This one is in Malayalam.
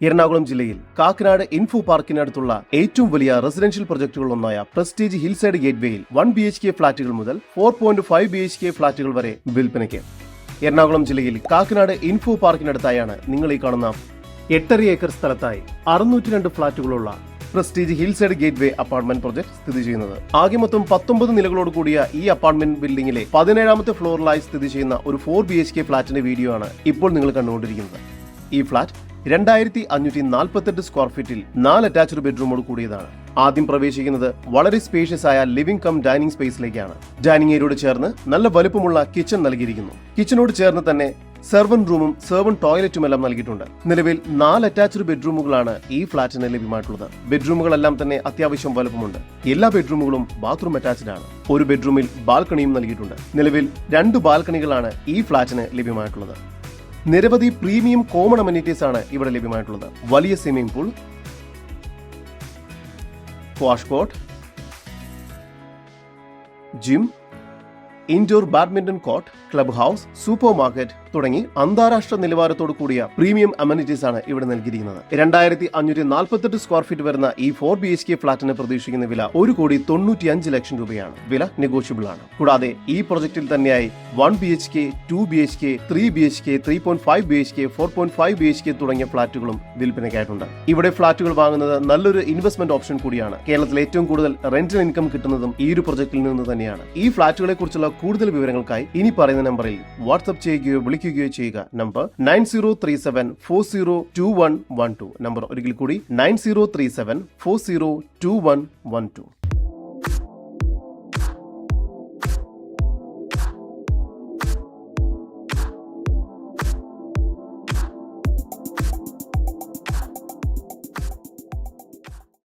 എറണാകുളം ജില്ലയിൽ കാക്കനാട് ഇൻഫോ പാർക്കിനടുത്തുള്ള ഏറ്റവും വലിയ റെസിഡൻഷ്യൽ പ്രൊജക്ടുകളിലൊന്നായ പ്രസ്റ്റീജ് ഹിൽസൈഡ് ഗേറ്റ്വേയിൽ വൺ ബി എച്ച് കെ ഫ്ളാറ്റുകൾ മുതൽ four point five B H K ഫ്ളാറ്റുകൾ വരെ വിൽപ്പനയ്ക്ക്. എറണാകുളം ജില്ലയിൽ കാക്കനാട് ഇൻഫോ പാർക്കിനടുത്തായാണ് നിങ്ങൾ ഈ കാണുന്ന എട്ടര ഏക്കർ സ്ഥലത്തായി അറുന്നൂറ്റി രണ്ട് ഫ്ളാറ്റുകളുള്ള Prestige Hillside Gateway apartment project സ്ഥിതി ചെയ്യുന്നത്. ആകെ മൊത്തം പത്തൊമ്പത് നിലകളോട് കൂടിയ ഈ അപ്പാർട്ട്മെന്റ് ബിൽഡിംഗിലെ പതിനേഴാമത്തെ ഫ്ലോറിലായി സ്ഥിതി ചെയ്യുന്ന ഒരു ഫോർ ബി എച്ച് കെ ഫ്ളാറ്റിന്റെ വീഡിയോ ആണ് ഇപ്പോൾ നിങ്ങൾ കണ്ടുകൊണ്ടിരിക്കുന്നത്. ഈ ഫ്ളാറ്റ് രണ്ടായിരത്തി അഞ്ഞൂറ്റി നാൽപ്പത്തെട്ട് സ്ക്വയർ ഫീറ്റിൽ നാല് അറ്റാച്ച്ഡ് ബെഡ്റൂമോട് കൂടിയതാണ്. ആദ്യം പ്രവേശിക്കുന്നത് വളരെ സ്പേഷ്യസ് ആയ ലിവിംഗ് കം ഡൈനിങ് സ്പേസിലേക്കാണ് ഡൈനിങ് ഏരിയോട് ചേർന്ന് നല്ല വലുപ്പമുള്ള കിച്ചൺ നൽകിയിരിക്കുന്നു. കിച്ചനോട് ചേർന്ന് തന്നെ സെർവൻ റൂമും സെർവൻ ടോയ്ലറ്റും എല്ലാം നൽകിയിട്ടുണ്ട്. നിലവിൽ നാല് അറ്റാച്ച്ഡ് ബെഡ്റൂമുകളാണ് ഈ ഫ്ളാറ്റിന് ലഭ്യമായിട്ടുള്ളത്. ബെഡ്റൂമുകളെല്ലാം തന്നെ അത്യാവശ്യം വലുപ്പമുണ്ട്. എല്ലാ ബെഡ്റൂമുകളും ബാത്റൂം അറ്റാച്ച്ഡ് ആണ്. ഒരു ബെഡ്റൂമിൽ ബാൽക്കണിയും നൽകിയിട്ടുണ്ട്. നിലവിൽ രണ്ട് ബാൽക്കണികളാണ് ഈ ഫ്ളാറ്റിന് ലഭ്യമായിട്ടുള്ളത്. നിരവധി പ്രീമിയം കോമൺ അമ്യൂണിറ്റീസ് ആണ് ഇവിടെ ലഭ്യമായിട്ടുള്ളത്. വലിയ swimming pool wash court gym indoor badminton court club house super market തുടങ്ങി അന്താരാഷ്ട്ര നിലവാരത്തോടു കൂടിയ പ്രീമിയം അമ്യൂണിറ്റീസ് ആണ് ഇവിടെ നൽകിയിരിക്കുന്നത്. രണ്ടായിരത്തി അഞ്ഞൂറ്റി നാൽപ്പത്തെട്ട് സ്ക്വയർ ഫീറ്റ് വരുന്ന ഈ ഫോർ ബി എച്ച് കെ ഫ്ളാറ്റിന് പ്രതീക്ഷിക്കുന്ന വില ഒരു കോടി തൊണ്ണൂറ്റി അഞ്ച് ലക്ഷം രൂപയാണ്. വില നെഗോഷ്യബിൾ ആണ്. കൂടാതെ ഈ പ്രൊജക്ടിൽ തന്നെയായി one B H K two B H K three B H K three point five B H K four point five B H K തുടങ്ങിയ ഫ്ളാറ്റുകളും വിൽപ്പനയ്ക്കായിട്ടുണ്ട്. ഇവിടെ ഫ്ളാറ്റുകൾ വാങ്ങുന്നത് നല്ലൊരു ഇൻവെസ്റ്റ്മെന്റ് ഓപ്ഷൻ കൂടിയാണ്. കേരളത്തിൽ ഏറ്റവും കൂടുതൽ റെന്റൽ ഇൻകം കിട്ടുന്നതും ഈ ഒരു പ്രൊജക്ടിൽ നിന്ന് തന്നെയാണ്. ഈ ഫ്ളാറ്റുകളെ കുറിച്ചുള്ള കൂടുതൽ വിവരങ്ങൾക്കായി ഇനി പറയുന്ന നമ്പറിൽ വാട്സ്ആപ്പ് ചെയ്യുകയോ വിളിക്കുകയോ ചെയ്യുക. Number nine zero three seven four zero two one one two. Number ഒരിക്കൽ കൂടി nine zero three seven four zero two one one two.